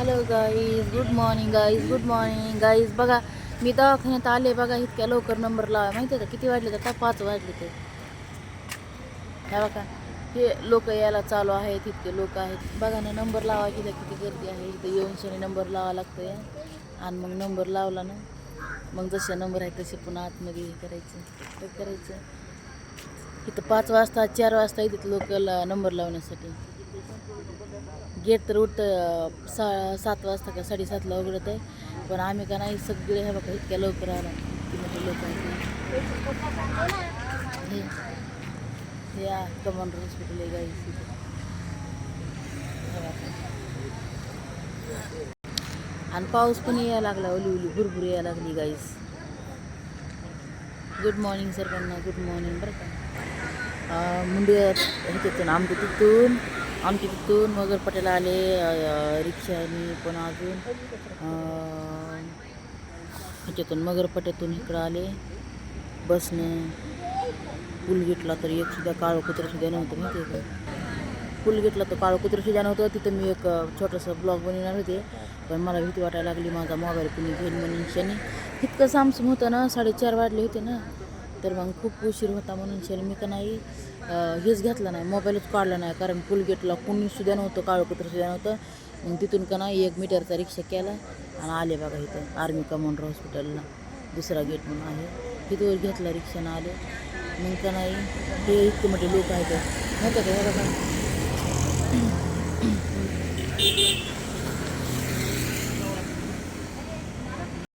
Hello guys good morning guys good morning guys बघा मी दवाखान्यात आले बघा इतक्या लवकर नंबर लावा. माहिती आहे का? किती वाजले आता पाच वाजले ते? हे बघा हे लोक यायला चालू आहेत. इतके लोक आहेत. बघा ना नंबर लावा इथं. किती गर्दी आहे. इथं येऊन शनी नंबर लावा लागतोय आणि मग नंबर लावला ना मग जसे नंबर आहे तसे पुन्हा आतमध्ये हे करायचं हे करायचं. इथं पाच वाजता चार वाजता येतात लोक नंबर लावण्यासाठी. गेट तर उठतं सा सात वाजता का साडेसातला उघडत आहे. पण आम्ही का नाही सगळे हे बघा इतक्या लवकर आला. किती मोठे लोक हे या कमांडर हॉस्पिटल आहे गाईस आणि पाऊस पण यायला लागला ओली ओली भुरभुर यायला लागली गाईस. गुड मॉर्निंग सर्वांना गुड मॉर्निंग बरं का. मुंडे ह्याच्यातून आमच्या तिथून. आमच्या तिथून मगर पटेला आले रिक्षाने पण अजून. अं, ह्याच्यातून मगर पट्यातून इकडं आले. बसने. पूल घेतला तर एक सुद्धा काळं कुत्रं सुद्धा नव्हतं माहिती आहे का? पूल घेतला तर काळं कुत्रं सुद्धा नव्हतं. तिथं मी एक छोटासा छोटंसं ब्लॉग बनवणार होते. पण मला भीती वाटायला लागली माझा मोबाईल कुणी घेईन म्हणून. शनी इतकं सामसूम होतं ना साडेचार वाजले होते ना. तर मग खूप उशीर होता म्हणून शेल मी का नाही हेच घेतलं नाही मोबाईलच काढला नाही कारण पुलगेटला कुणी सुद्धा नव्हतं काळं सुद्धा नव्हतं. मग तिथून का नाही एक मीटरचा रिक्षा केला आणि आले बघा इथं आर्मी कमांडर हॉस्पिटलला दुसरा गेट म्हणून आहे. तिथवर घेतला रिक्षानं आले. मग का नाही हे इतके मोठे लोक आहेत. माहिती का बघा?